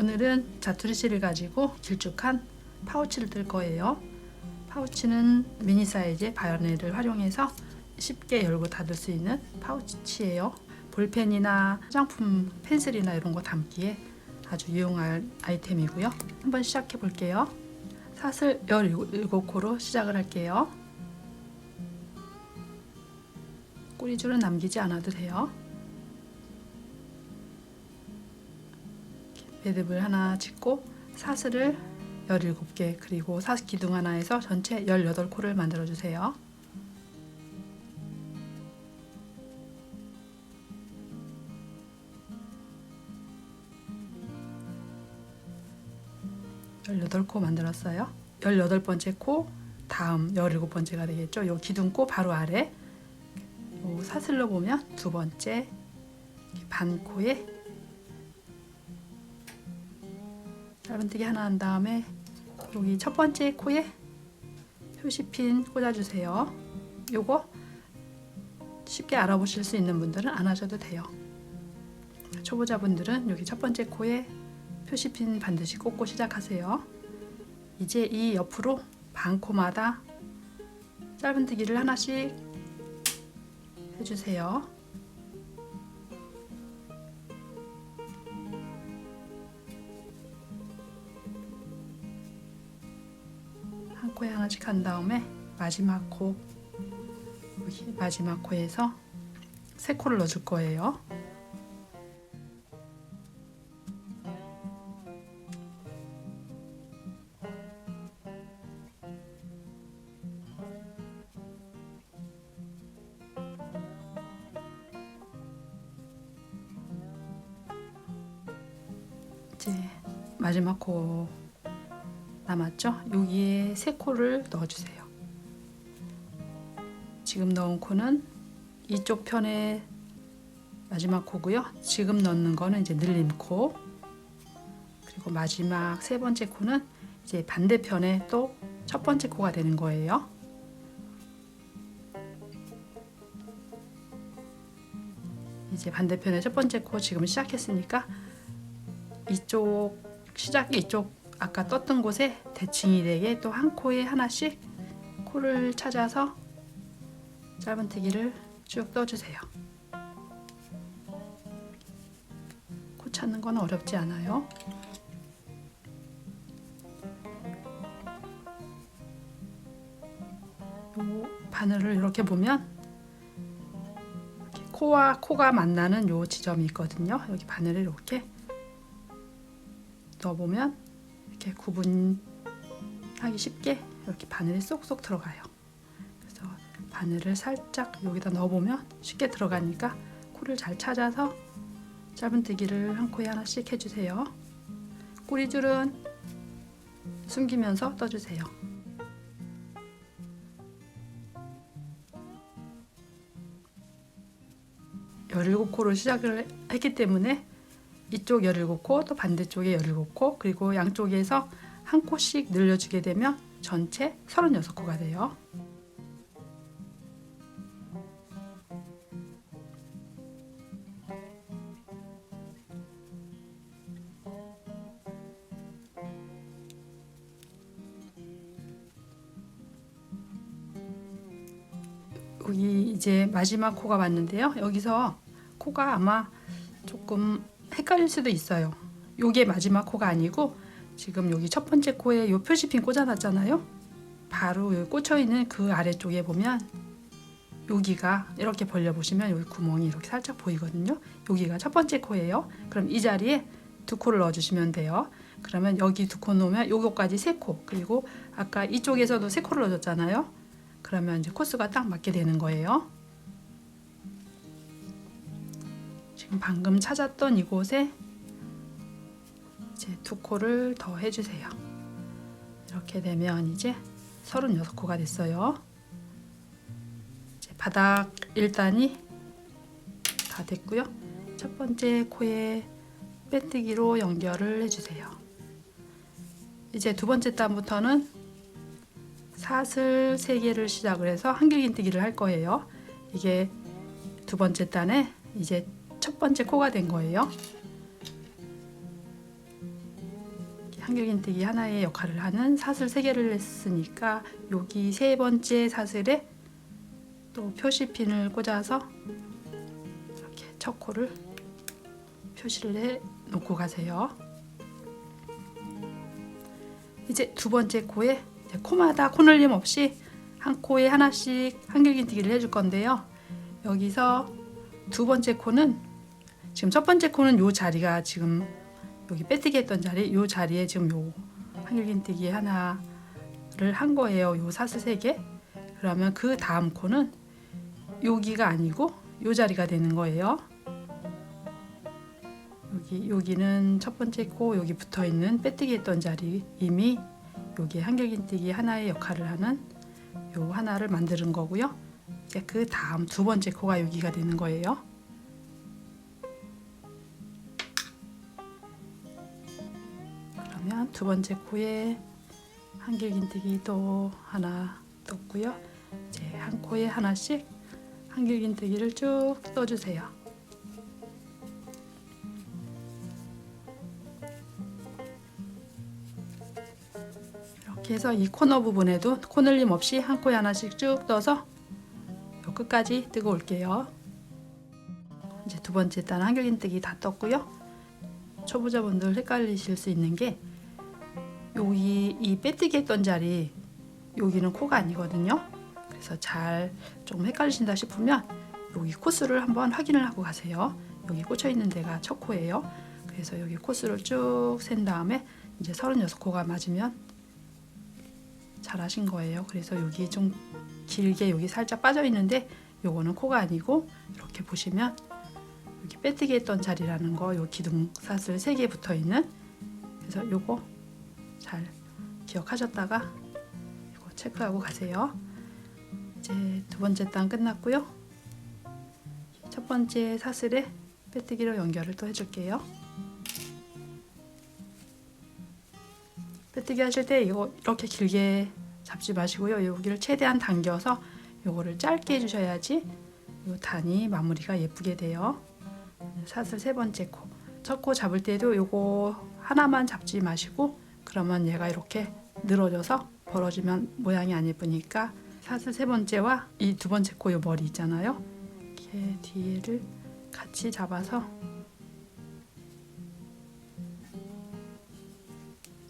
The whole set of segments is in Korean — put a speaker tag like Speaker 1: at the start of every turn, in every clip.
Speaker 1: 오늘은 자투리실을 가지고 길쭉한 파우치를 뜰 거예요. 파우치는 미니 사이즈의 바이오네를 활용해서 쉽게 열고 닫을 수 있는 파우치예요. 볼펜이나 화장품 펜슬이나 이런 거 담기에 아주 유용한 아이템이고요. 한번 시작해 볼게요. 사슬 17코로 시작을 할게요. 꼬리줄은 남기지 않아도 돼요. 매듭을 하나 짓고 사슬을 17개 그리고 사슬 기둥 하나에서 전체 18코를 만들어 주세요. 열여덟 코 만들었어요. 열여덟 번째 코 다음 열일곱 번째가 되겠죠. 요 기둥코 바로 아래 요 사슬로 보면 두 번째 반 코에 짧은뜨기 하나 한 다음에 여기 첫 번째 코에 표시핀 꽂아주세요. 요거 쉽게 알아보실 수 있는 분들은 안 하셔도 돼요. 초보자분들은 여기 첫 번째 코에 표시핀 반드시 꽂고 시작하세요. 이제 이 옆으로 반 코마다 짧은뜨기를 하나씩 해주세요. 한 코에 하나씩 한 다음에 마지막 코 마지막 코에서 세 코를 넣어줄 거예요. 이제 마지막 코 남았죠? 여기에 세 코를 넣어주세요. 지금 넣은 코는 이쪽 편에 마지막 코고요. 지금 넣는 거는 이제 늘림 코. 그리고 마지막 세 번째 코는 이제 반대편에 또 첫 번째 코가 되는 거예요. 이제 반대편에 첫 번째 코 지금 시작했으니까 이쪽 시작이 이쪽 아까 떴던 곳에 대칭이 되게 또 한 코에 하나씩 코를 찾아서 짧은뜨기를 쭉 떠주세요. 코 찾는 건 어렵지 않아요. 요 바늘을 이렇게 보면 이렇게 코와 코가 만나는 요 지점이 있거든요. 여기 바늘을 이렇게 넣어보면 이렇게 구분하기 쉽게 이렇게 바늘이 쏙쏙 들어가요. 그래서 바늘을 살짝 여기다 넣어보면 쉽게 들어가니까 코를 잘 찾아서 짧은뜨기를 한 코에 하나씩 해주세요. 꼬리줄은 숨기면서 떠주세요. 열일곱 코로 시작을 했기 때문에 이쪽 17코 또 반대쪽에 17코 그리고 양쪽에서 한 코씩 늘려주게 되면 전체 36코가 돼요. 여기 이제 마지막 코가 왔는데요. 여기서 코가 아마 조금 헷갈릴 수도 있어요. 요게 마지막 코가 아니고 지금 여기 첫 번째 코에 요 표시핀 꽂아놨잖아요. 바로 여기 꽂혀 있는 그 아래쪽에 보면 여기가 이렇게 벌려 보시면 여기 구멍이 이렇게 살짝 보이거든요. 여기가 첫 번째 코예요. 그럼 이 자리에 두 코를 넣어주시면 돼요. 그러면 여기 두코 놓으면 요거까지 세 코. 그리고 아까 이쪽에서도 세 코를 넣어줬잖아요. 그러면 이제 코스가 딱 맞게 되는 거예요. 지금 방금 찾았던 이곳에 이제 두 코를 더 해주세요. 이렇게 되면 이제 36코가 됐어요. 이제 바닥 1단이 다 됐고요. 첫 번째 코에 빼뜨기로 연결을 해주세요. 이제 두 번째 단부터는 사슬 3개를 시작을 해서 한길긴뜨기를 할 거예요. 이게 두 번째 단에 이제 첫 번째 코가 된 거예요. 한길긴뜨기 하나의 역할을 하는 사슬 세 개를 했으니까 여기 세 번째 사슬에 또 표시핀을 꽂아서 이렇게 첫 코를 표시를 해 놓고 가세요. 이제 두 번째 코에 코마다 코늘림 없이 한 코에 하나씩 한길긴뜨기를 해줄 건데요. 여기서 두 번째 코는 지금 첫 번째 코는 요 자리가 지금 여기 빼뜨기 했던 자리 요 자리에 지금 요 한길긴뜨기 하나를 한 거예요. 요 사슬 세 개. 그러면 그 다음 코는 여기가 아니고 요 자리가 되는 거예요. 여기 여기는 첫 번째 코 여기 붙어 있는 빼뜨기 했던 자리 이미 여기 한길긴뜨기 하나의 역할을 하는 요 하나를 만드는 거고요. 이제 그 다음 두 번째 코가 여기가 되는 거예요. 두 번째 코에 한길긴뜨기 또 하나 떴고요. 이제 한 코에 하나씩 한길긴뜨기를 쭉 떠주세요. 이렇게 해서 이 코너 부분에도 코늘림 없이 한 코에 하나씩 쭉 떠서 요 끝까지 뜨고 올게요. 이제 두 번째 단 한길긴뜨기 다 떴고요. 초보자분들 헷갈리실 수 있는 게 여기 이 빼뜨기 했던 자리 여기는 코가 아니거든요. 그래서 잘 좀 헷갈리신다 싶으면 여기 코스를 한번 확인을 하고 가세요. 여기 꽂혀 있는 데가 첫 코예요. 그래서 여기 코스를 쭉 센 다음에 이제 36코가 맞으면 잘 하신 거예요. 그래서 여기 좀 길게 여기 살짝 빠져 있는데 요거는 코가 아니고 이렇게 보시면 여기 빼뜨기 했던 자리라는 거 요 기둥 사슬 3개 붙어 있는 그래서 요거 잘 기억하셨다가 이거 체크하고 가세요. 이제 두 번째 단 끝났고요. 첫 번째 사슬에 빼뜨기로 연결을 또 해줄게요. 빼뜨기 하실 때 이거 이렇게 길게 잡지 마시고요. 여기를 최대한 당겨서 요거를 짧게 해주셔야지 요 단이 마무리가 예쁘게 돼요. 사슬 세 번째 코. 첫 코 잡을 때도 요거 하나만 잡지 마시고 그러면 얘가 이렇게 늘어져서 벌어지면 모양이 안 예쁘니까 사슬 세 번째와 이 두 번째 코 요 머리 있잖아요. 이렇게 뒤를 같이 잡아서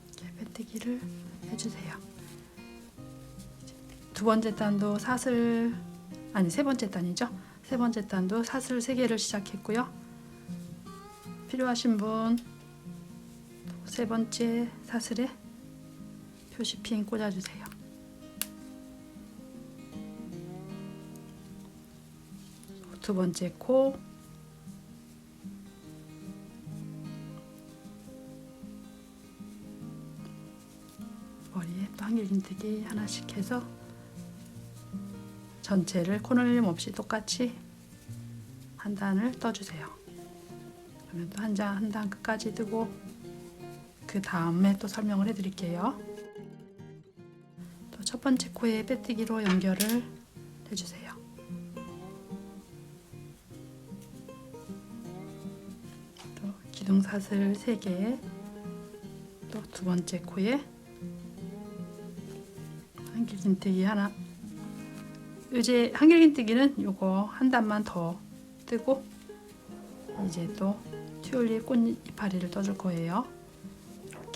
Speaker 1: 이렇게 빼뜨기를 해주세요. 두 번째 단도 사슬 아니 세 번째 단이죠. 세 번째 단도 사슬 세 개를 시작했고요. 필요하신 분 세 번째 사슬에 표시핀 꽂아주세요. 두 번째 코 머리에 또 한길긴뜨기 하나씩 해서 전체를 코늘림 없이 똑같이 한 단을 떠주세요. 그러면 또 한 장 한 단 끝까지 뜨고 그 다음에 또 설명을 해드릴게요. 또 첫 번째 코에 빼뜨기로 연결을 해주세요. 또 기둥사슬 3개 또 두 번째 코에 한길긴뜨기 하나 이제 한길긴뜨기는 요거 한 단만 더 뜨고 이제 또 튤립 꽃 이파리를 떠줄 거예요.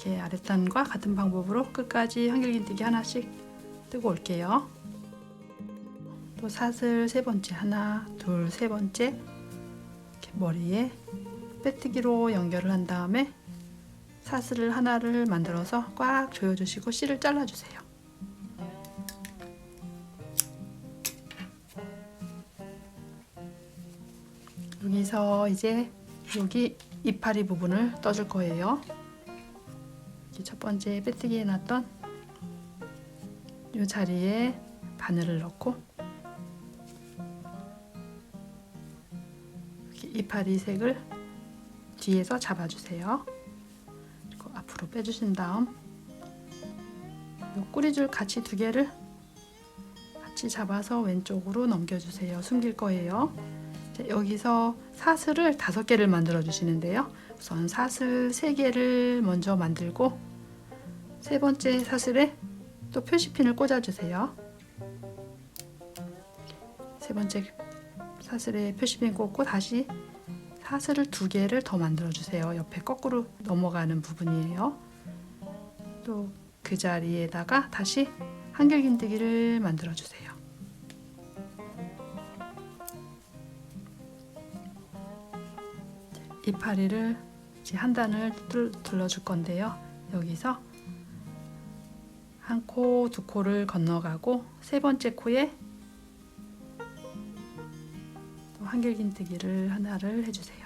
Speaker 1: 이렇게 아랫단과 같은 방법으로 끝까지 한길긴뜨기 하나씩 뜨고 올게요. 또 사슬 세 번째 하나, 둘, 세 번째 이렇게 머리에 빼뜨기로 연결을 한 다음에 사슬을 하나를 만들어서 꽉 조여주시고 씨를 잘라주세요. 여기서 이제 여기 이파리 부분을 떠줄 거예요. 여기 첫 번째 빼뜨기 해놨던 이 자리에 바늘을 넣고 이렇게 이파리 색을 뒤에서 잡아주세요. 그리고 앞으로 빼주신 다음 이 꼬리줄 같이 두 개를 같이 잡아서 왼쪽으로 넘겨주세요. 숨길 거예요. 자, 여기서 사슬을 다섯 개를 만들어 주시는데요. 우선 사슬 세 개를 먼저 만들고 세 번째 사슬에 또 표시핀을 꽂아주세요. 세 번째 사슬에 표시핀 꽂고 다시 사슬을 두 개를 더 만들어 주세요. 옆에 거꾸로 넘어가는 부분이에요. 또 그 자리에다가 다시 한결긴뜨기를 만들어 주세요. 이파리를 이제 한 단을 뚫- 둘러줄 건데요. 여기서 한 코, 두 코를 건너가고 세 번째 코에 또 한길긴뜨기를 하나를 해주세요.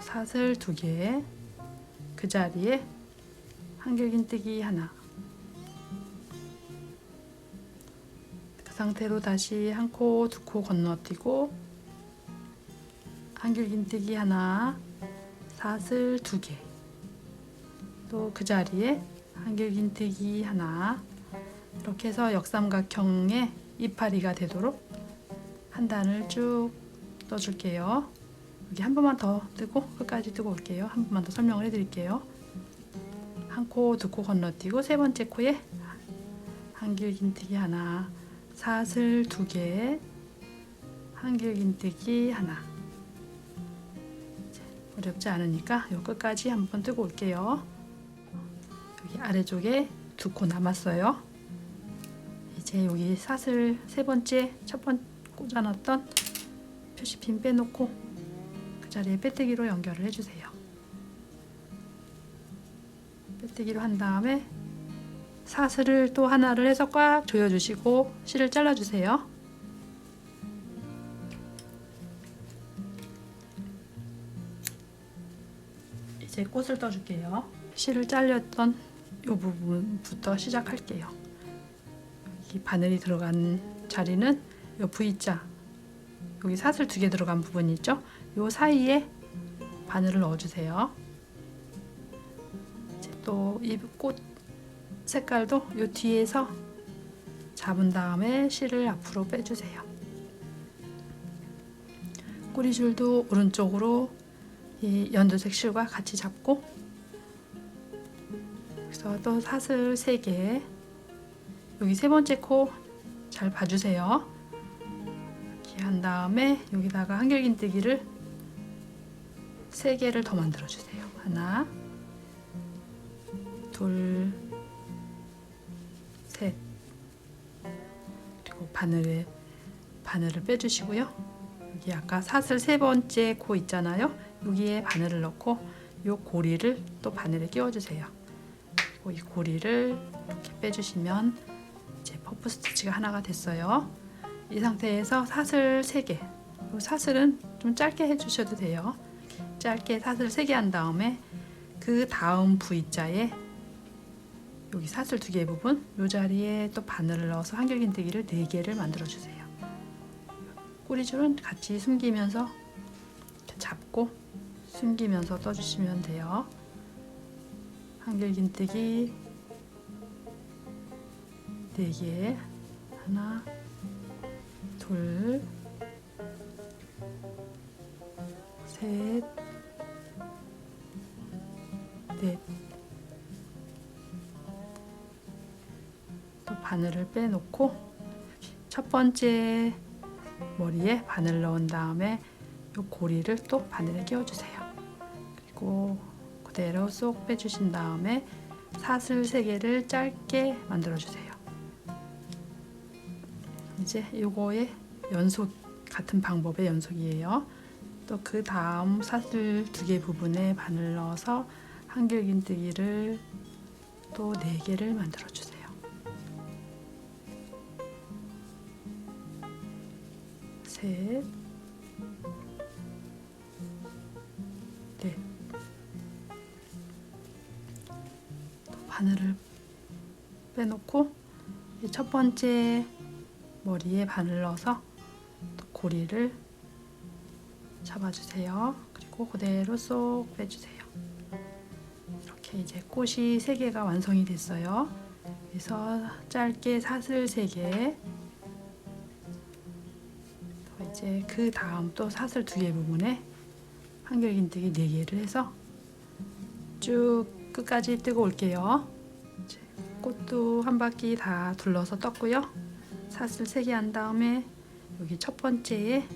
Speaker 1: 사슬 두 개, 그 자리에 한길긴뜨기 하나. 그 상태로 다시 한 코, 두 코 건너뛰고 한길긴뜨기 하나, 사슬 두 개. 또 그 자리에 한길긴뜨기 하나. 이렇게 해서 역삼각형의 이파리가 되도록 한 단을 쭉 떠줄게요. 여기 한 번만 더 뜨고 끝까지 뜨고 올게요. 한 번만 더 설명을 해드릴게요. 한 코, 두 코 건너뛰고 세 번째 코에 한길긴뜨기 하나, 사슬 두 개, 한길긴뜨기 하나. 어렵지 않으니까 요 끝까지 한번 뜨고 올게요. 여기 아래쪽에 두 코 남았어요. 이제 여기 사슬 세 번째 첫 번 꽂아놨던 표시핀 빼놓고 그 자리에 빼뜨기로 연결을 해주세요. 빼뜨기로 한 다음에 사슬을 또 하나를 해서 꽉 조여주시고 실을 잘라주세요. 이제 꽃을 떠줄게요. 실을 잘렸던 이 부분부터 시작할게요. 이 바늘이 들어간 자리는 이 V자 여기 사슬 두 개 들어간 부분 있죠? 요 사이에 바늘을 넣어주세요. 또 이 꽃 색깔도 요 뒤에서 잡은 다음에 실을 앞으로 빼주세요. 꼬리줄도 오른쪽으로 이 연두색 실과 같이 잡고 그래서 또 사슬 3개 여기 세 번째 코 잘 봐주세요. 이렇게 한 다음에 여기다가 한결긴뜨기를 세 개를 더 만들어 주세요. 하나, 둘, 셋. 그리고 바늘에 바늘을 빼주시고요. 여기 아까 사슬 세 번째 코 있잖아요. 여기에 바늘을 넣고 이 고리를 또 바늘에 끼워주세요. 그리고 이 고리를 이렇게 빼주시면 이제 퍼프 스티치가 하나가 됐어요. 이 상태에서 사슬 3개. 이 사슬은 좀 짧게 해주셔도 돼요. 짧게 사슬 3개 한 다음에 그 다음 V자에 여기 사슬 두개 부분 이 자리에 또 바늘을 넣어서 한결긴뜨기를 4개를 만들어 주세요. 꼬리줄은 같이 숨기면서 잡고 숨기면서 떠주시면 돼요. 한결긴뜨기 4개 하나 둘 셋 넷. 또 바늘을 빼놓고 첫 번째 머리에 바늘 넣은 다음에 이 고리를 또 바늘에 끼워주세요. 그리고 그대로 쏙 빼주신 다음에 사슬 3개를 짧게 만들어 주세요. 이제 요거의 연속 같은 방법의 연속이에요. 또 그 다음 사슬 두 개 부분에 바늘 넣어서 한길긴뜨기를 또네 개를 만들어 주세요. 셋, 넷. 또 바늘을 빼놓고 이첫 번째 머리에 바늘 넣어서 또 고리를 잡아주세요. 그리고 그대로 쏙 빼주세요. 이제 꽃이 세 개가 완성이 됐어요. 여기서 짧게 사슬 3개 이제 그 다음 또 사슬 두개 부분에 한결긴뜨기 4개를 해서 쭉 끝까지 뜨고 올게요. 꽃도 한 바퀴 다 둘러서 떴고요. 사슬 3개 한 다음에 여기 첫 번째에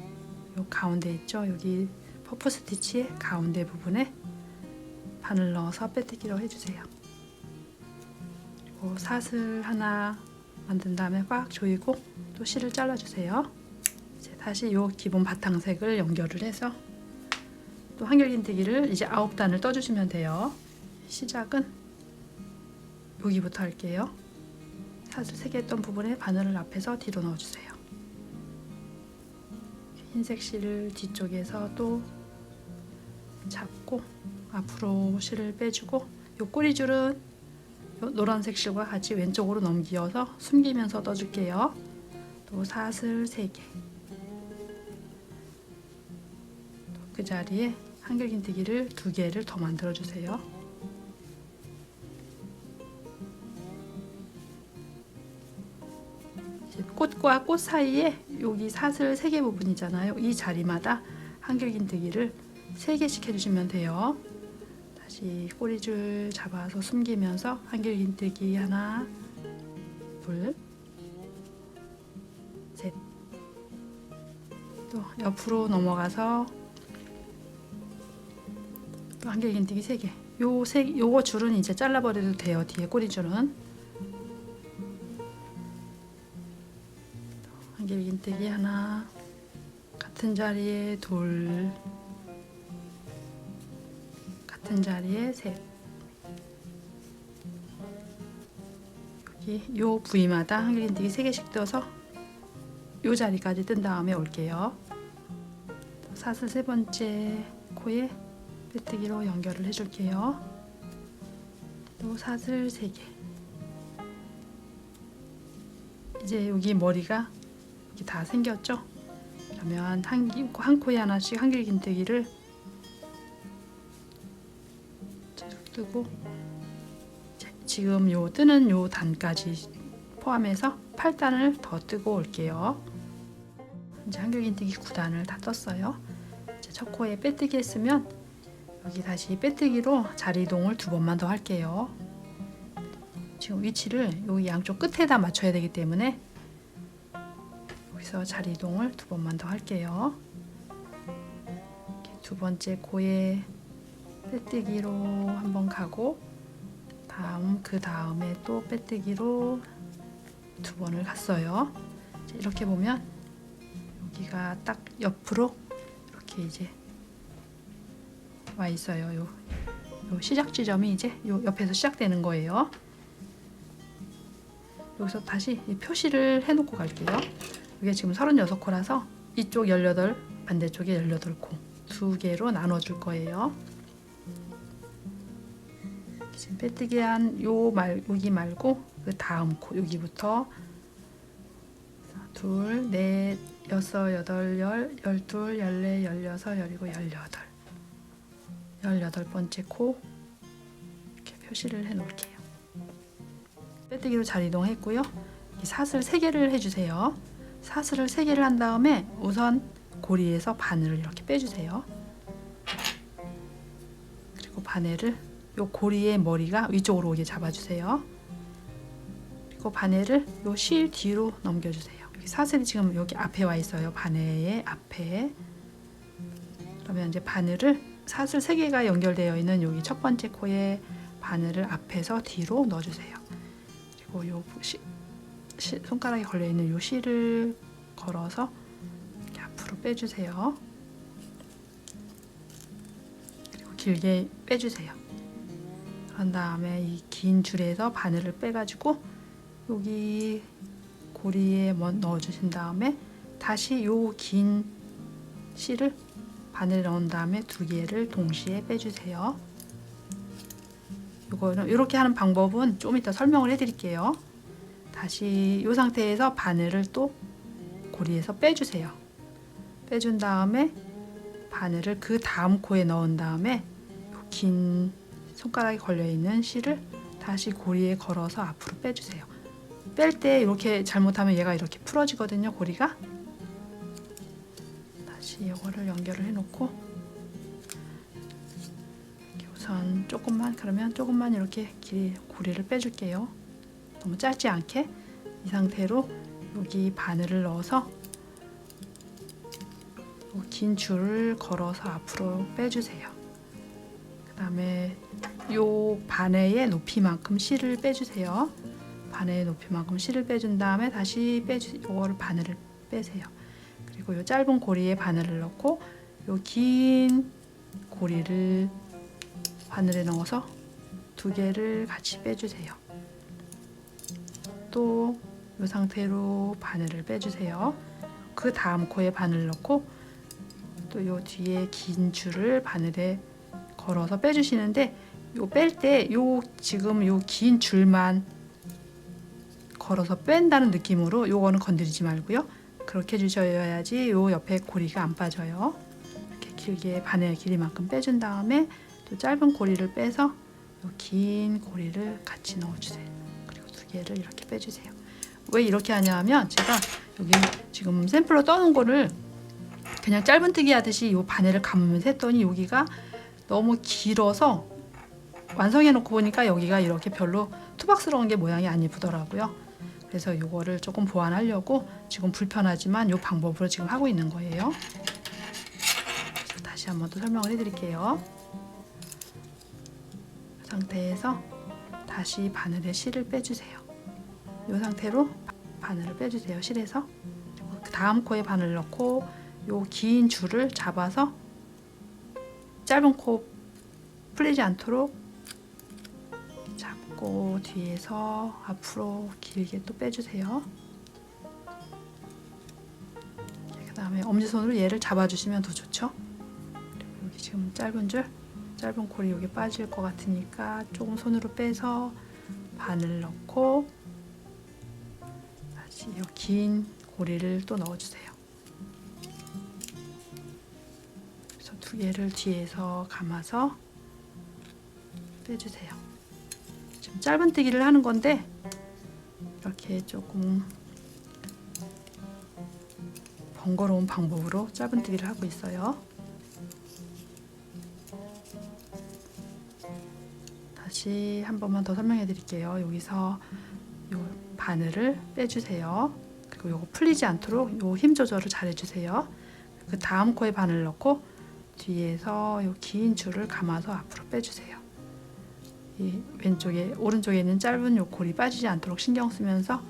Speaker 1: 요 가운데 있죠. 여기 퍼프 스티치의 가운데 부분에 바늘 넣어서 빼뜨기로 해주세요. 그리고 사슬 하나 만든 다음에 꽉 조이고 또 실을 잘라주세요. 이제 다시 요 기본 바탕색을 연결을 해서 또 한결긴뜨기를 이제 아홉 단을 떠주시면 돼요. 시작은 여기부터 할게요. 사슬 3개 했던 부분에 바늘을 앞에서 뒤로 넣어주세요. 흰색 실을 뒤쪽에서 또 잡고 앞으로 실을 빼주고 요 꼬리줄은 요 노란색 실과 같이 왼쪽으로 넘기어서 숨기면서 떠줄게요. 또 사슬 3개 그 자리에 한결긴뜨기를 두 개를 더 만들어 주세요. 이제 꽃과 꽃 사이에 여기 사슬 세개 부분이잖아요. 이 자리마다 한결긴뜨기를 세 개씩 해주시면 돼요. 다시 꼬리줄 잡아서 숨기면서 한결긴뜨기 하나, 둘, 셋. 또 옆으로 넘어가서 또 한결긴뜨기 세 개. 요 세, 요거 줄은 이제 잘라버려도 돼요. 뒤에 꼬리줄은. 한길긴뜨기 하나 같은 자리에 둘 같은 자리에 셋 여기 요 부위마다 한길긴뜨기 세 개씩 떠서 요 자리까지 뜬 다음에 올게요. 사슬 세 번째 코에 빼뜨기로 연결을 해줄게요. 또 사슬 세개. 이제 여기 머리가 이렇게 다 생겼죠? 그러면 한, 기- 한 코에 하나씩 한길긴뜨기를 뜨고 자, 지금 요 뜨는 요 단까지 포함해서 8단을 더 뜨고 올게요. 이제 한길긴뜨기 9단을 다 떴어요. 이제 첫 코에 빼뜨기 했으면 여기 다시 빼뜨기로 자리 이동을 두 번만 더 할게요. 지금 위치를 여기 양쪽 끝에다 맞춰야 되기 때문에 여기서 자리 이동을 두 번만 더 할게요. 두 번째 코에 빼뜨기로 한번 가고 다음 그 다음에 또 빼뜨기로 두 번을 갔어요. 이렇게 보면 여기가 딱 옆으로 이렇게 이제 와 있어요. 요, 요 시작 지점이 이제 요 옆에서 시작되는 거예요. 여기서 다시 이 표시를 해놓고 갈게요. 이게 지금 36코라서 이쪽 18, 반대쪽에 18코 두 개로 나눠줄 거예요. 지금 빼뜨기 한 요 말, 여기 말고 그 다음 코 여기부터 둘, 넷, 여섯, 여덟, 열, 열둘, 열네, 열여섯, 열일곱, 열여덟 열여덟 번째 코 이렇게 표시를 해 놓을게요. 빼뜨기로 잘 이동했고요. 이 사슬 3개를 해주세요. 사슬을 3개를 한 다음에 우선 고리에서 바늘을 이렇게 빼주세요. 그리고 바늘을 요 고리의 머리가 위쪽으로 오게 잡아주세요. 그리고 바늘을 요 실 뒤로 넘겨주세요. 사슬이 지금 여기 앞에 와 있어요. 바늘의 앞에. 그러면 이제 바늘을 사슬 3개가 연결되어 있는 여기 첫 번째 코에 바늘을 앞에서 뒤로 넣어주세요. 그리고 요 시, 시, 손가락에 걸려 있는 요 실을 걸어서 앞으로 빼주세요. 그리고 길게 빼주세요. 그런 다음에 이 긴 줄에서 바늘을 빼가지고 여기 고리에 먼- 넣어주신 다음에 다시 요 긴 실을 바늘 넣은 다음에 두 개를 동시에 빼주세요. 이거는 이렇게 하는 방법은 좀 이따 설명을 해드릴게요. 다시 이 상태에서 바늘을 또 고리에서 빼주세요. 빼준 다음에 바늘을 그 다음 코에 넣은 다음에 긴 손가락에 걸려 있는 실을 다시 고리에 걸어서 앞으로 빼주세요. 뺄 때 이렇게 잘못하면 얘가 이렇게 풀어지거든요. 고리가. 다시 이거를 연결을 해놓고 우선 조금만 그러면 조금만 이렇게 길이 고리를 빼줄게요. 너무 짧지 않게 이 상태로 여기 바늘을 넣어서 요긴 줄을 걸어서 앞으로 빼주세요. 그 다음에 요 바네의 높이만큼 실을 빼주세요. 바네의 높이만큼 실을 빼준 다음에 다시 빼주 요거를 바늘을 빼세요. 그리고 요 짧은 고리에 바늘을 넣고 요 긴 고리를 바늘에 넣어서 두 개를 같이 빼주세요. 또이 상태로 바늘을 빼주세요. 그 다음 코에 바늘 넣고 또 요 뒤에 긴 줄을 바늘에 걸어서 빼주시는데 요 뺄 때 요 지금 요 긴 줄만 걸어서 뺀다는 느낌으로 요거는 건드리지 말고요. 그렇게 해주셔야지 요 옆에 고리가 안 빠져요. 이렇게 길게 바늘 길이만큼 빼준 다음에 또 짧은 고리를 빼서 요 긴 고리를 같이 넣어주세요. 그리고 두 개를 이렇게 빼주세요. 왜 이렇게 하냐면 제가 여기 지금 샘플로 떠놓은 거를 그냥 짧은 뜨기 하듯이 요 바늘을 감으면서 했더니 여기가 너무 길어서 완성해 놓고 보니까 여기가 이렇게 별로 투박스러운 게 모양이 안 예쁘더라고요. 그래서 이거를 조금 보완하려고 지금 불편하지만 이 방법으로 지금 하고 있는 거예요. 다시 한번더 설명을 해드릴게요. 이 상태에서 다시 바늘에 실을 빼주세요. 이 상태로 바늘을 빼주세요. 실에서 그 다음 코에 바늘 넣고 요 긴 줄을 잡아서 짧은 코 풀리지 않도록 잡고 뒤에서 앞으로 길게 또 빼주세요. 그 다음에 엄지손으로 얘를 잡아주시면 더 좋죠. 여기 지금 짧은 줄, 짧은 골이 여기 빠질 것 같으니까 조금 손으로 빼서 바늘 넣고 다시 이긴 고리를 또 넣어주세요. 그래서 두 개를 뒤에서 감아서 빼주세요. 지금 짧은뜨기를 하는 건데 이렇게 조금 번거로운 방법으로 짧은뜨기를 하고 있어요. 다시 한 번만 더 설명해 드릴게요. 여기서 요 바늘을 빼주세요. 그리고 요거 풀리지 않도록 요 힘 조절을 잘 해주세요. 그 다음 코에 바늘 넣고 뒤에서 요 긴 줄을 감아서 앞으로 빼주세요. 이 왼쪽에 오른쪽에 있는 짧은 요 골이 빠지지 않도록 신경 쓰면서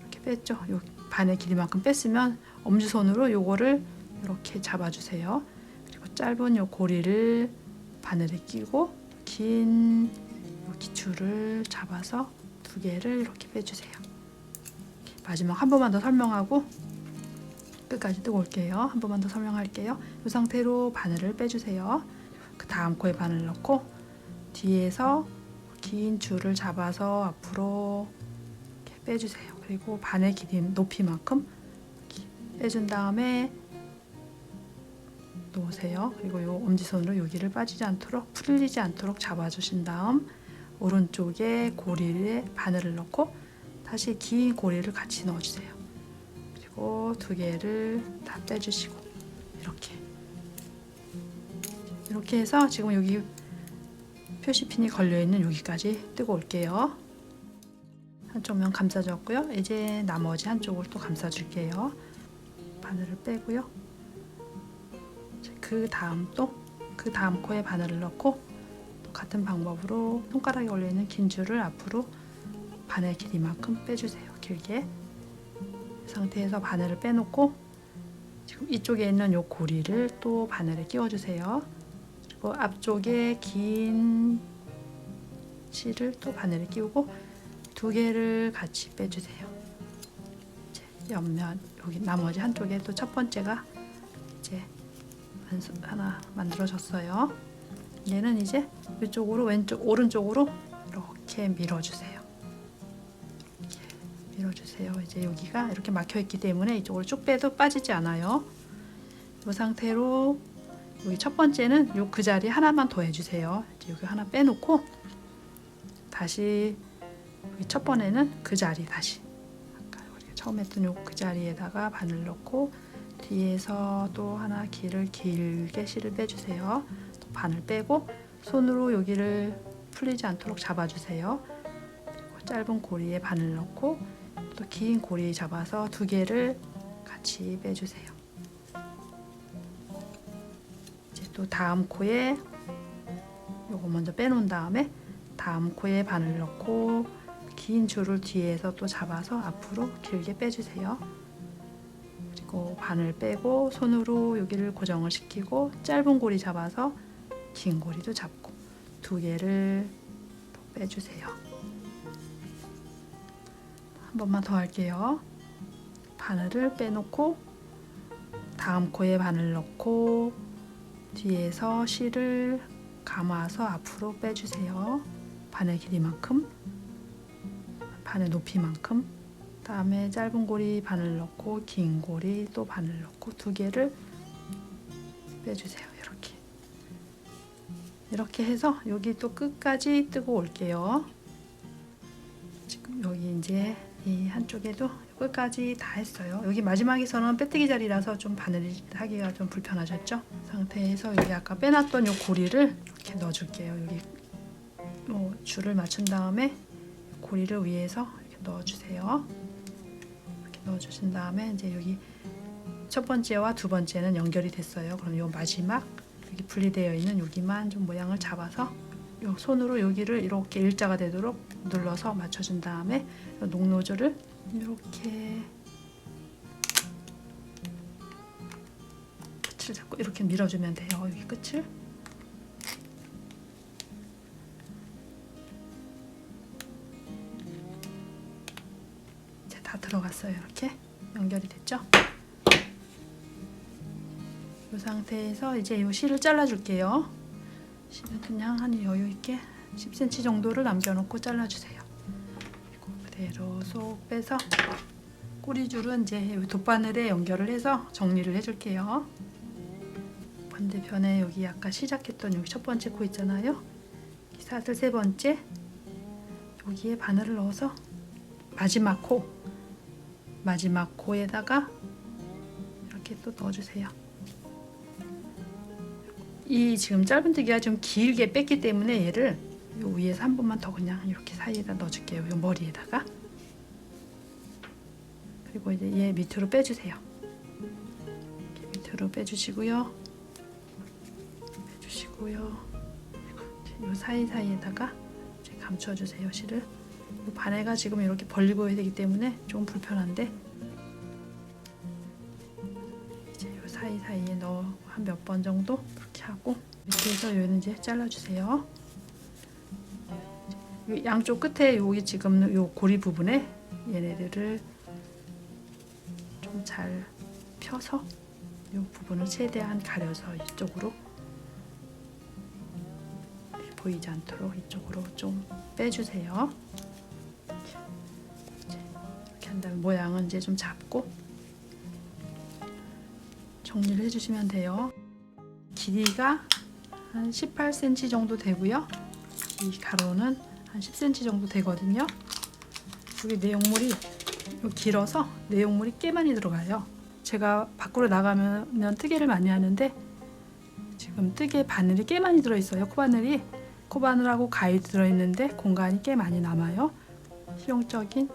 Speaker 1: 이렇게 뺐죠. 요 반의 길이만큼 뺐으면 엄지손으로 요거를 이렇게 잡아주세요. 그리고 짧은 요 고리를 바늘에 끼고 긴요 기줄을 잡아서 두 개를 이렇게 빼주세요. 마지막 한 번만 더 설명하고 끝까지 뜨고 올게요. 한 번만 더 설명할게요. 이 상태로 바늘을 빼주세요. 그 다음 코에 바늘 넣고 뒤에서 긴 줄을 잡아서 앞으로 이렇게 빼주세요. 그리고 바늘 길이 높이만큼 빼준 다음에 놓으세요. 그리고 요 엄지손으로 여기를 빠지지 않도록 풀리지 않도록 잡아주신 다음 오른쪽에 고리에 바늘을 넣고 다시 긴 고리를 같이 넣어주세요. 그리고 두 개를 다 빼주시고 이렇게 이렇게 해서 지금 여기 표시핀이 걸려 있는 여기까지 뜨고 올게요. 한쪽 면 감싸줬고요. 이제 나머지 한쪽을 또 감싸줄게요. 바늘을 빼고요. 그 다음 또 그 다음 코에 바늘을 넣고 또 같은 방법으로 손가락에 올려 있는 긴 줄을 앞으로 바늘 길이만큼 빼주세요. 길게 이 상태에서 바늘을 빼놓고 지금 이쪽에 있는 요 고리를 또 바늘에 끼워주세요. 그리고 앞쪽에 긴 실을 또 바늘에 끼우고 두 개를 같이 빼주세요. 이제 옆면 여기 나머지 한쪽에 또 첫 번째가 이제 하나 만들어졌어요. 얘는 이제 이쪽으로 왼쪽 오른쪽으로 이렇게 밀어주세요. 이렇게 밀어주세요. 이제 여기가 이렇게 막혀 있기 때문에 이쪽으로 쭉 빼도 빠지지 않아요. 이 상태로 여기 첫 번째는 요 그 자리 하나만 더 해주세요. 이제 여기 하나 빼놓고 다시 여기 첫 번에는 그 자리 다시 아까 우리가 처음 했던 요 그 자리에다가 바늘 넣고 뒤에서 또 하나 길을 길게 실을 빼주세요. 또 바늘 빼고 손으로 여기를 풀리지 않도록 잡아주세요. 그리고 짧은 고리에 바늘 넣고 또 긴 고리 잡아서 두 개를 같이 빼주세요. 또 다음 코에 요거 먼저 빼놓은 다음에 다음 코에 바늘 넣고 긴 줄을 뒤에서 또 잡아서 앞으로 길게 빼주세요. 그리고 바늘 빼고 손으로 여기를 고정을 시키고 짧은 고리 잡아서 긴 고리도 잡고 두 개를 또 빼주세요. 한 번만 더 할게요. 바늘을 빼놓고 다음 코에 바늘 넣고 뒤에서 실을 감아서 앞으로 빼주세요. 바늘 길이만큼, 바늘 높이만큼. 다음에 짧은 고리 바늘 넣고 긴 고리 또 바늘 넣고 두 개를 빼주세요. 이렇게 이렇게 해서 여기 또 끝까지 뜨고 올게요. 지금 여기 이제 이 한쪽에도 끝까지 다 했어요. 여기 마지막에서는 빼뜨기 자리라서 좀 바늘이 하기가 좀 불편하셨죠? 상태에서 여기 아까 빼놨던 요 고리를 이렇게 넣어줄게요. 여기 요 줄을 맞춘 다음에 고리를 위에서 이렇게 넣어주세요. 이렇게 넣어주신 다음에 이제 여기 첫 번째와 두 번째는 연결이 됐어요. 그럼 요 마지막 여기 분리되어 있는 여기만 좀 모양을 잡아서 요 손으로 여기를 이렇게 일자가 되도록 눌러서 맞춰준 다음에 요 녹노즐을 이렇게 끝을 잡고 이렇게 밀어주면 돼요. 여기 끝을 이제 다 들어갔어요. 이렇게 연결이 됐죠? 이 상태에서 이제 이 실을 잘라줄게요. 실은 그냥 한 여유 있게 10cm 정도를 남겨놓고 잘라주세요. 그대로 쏙 빼서 꼬리줄은 이제 이 돗바늘에 연결을 해서 정리를 해줄게요. 반대편에 여기 아까 시작했던 여기 첫 번째 코 있잖아요. 이 사슬 세 번째 여기에 바늘을 넣어서 마지막 코 마지막 코에다가 이렇게 또 넣어주세요. 이 지금 짧은뜨기가 좀 길게 뺐기 때문에 얘를 요 위에서 한 번만 더 그냥 이렇게 사이에다 넣어줄게요. 요 머리에다가 그리고 이제 얘 밑으로 빼주세요. 밑으로 빼주시고요. 빼주시고요. 그리고 요 사이 사이에다가 이제 감춰주세요. 실을. 요 바늘가 지금 이렇게 벌리고 해야 되기 때문에 좀 불편한데 이제 요 사이 사이에 넣어 한 몇 번 정도 이렇게 하고 밑에서 요는 이제 잘라주세요. 요 양쪽 끝에 여기 지금 요 고리 부분에 얘네들을 좀 잘 펴서 요 부분을 최대한 가려서 이쪽으로 보이지 않도록 이쪽으로 좀 빼주세요. 이렇게 한 다음에 모양은 이제 좀 잡고 정리를 해주시면 돼요. 길이가 한 18cm 정도 되고요. 이 가로는 한 10cm 정도 되거든요. 여기 내용물이 길어서 내용물이 꽤 많이 들어가요. 제가 밖으로 나가면 뜨개를 많이 하는데 지금 뜨개 바늘이 꽤 많이 들어있어요. 코바늘이 코바늘하고 가위 들어있는데 공간이 꽤 많이 남아요. 실용적인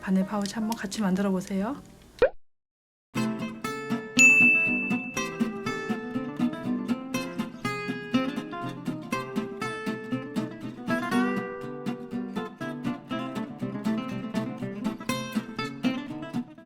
Speaker 1: 바늘 파우치 한번 같이 만들어 보세요.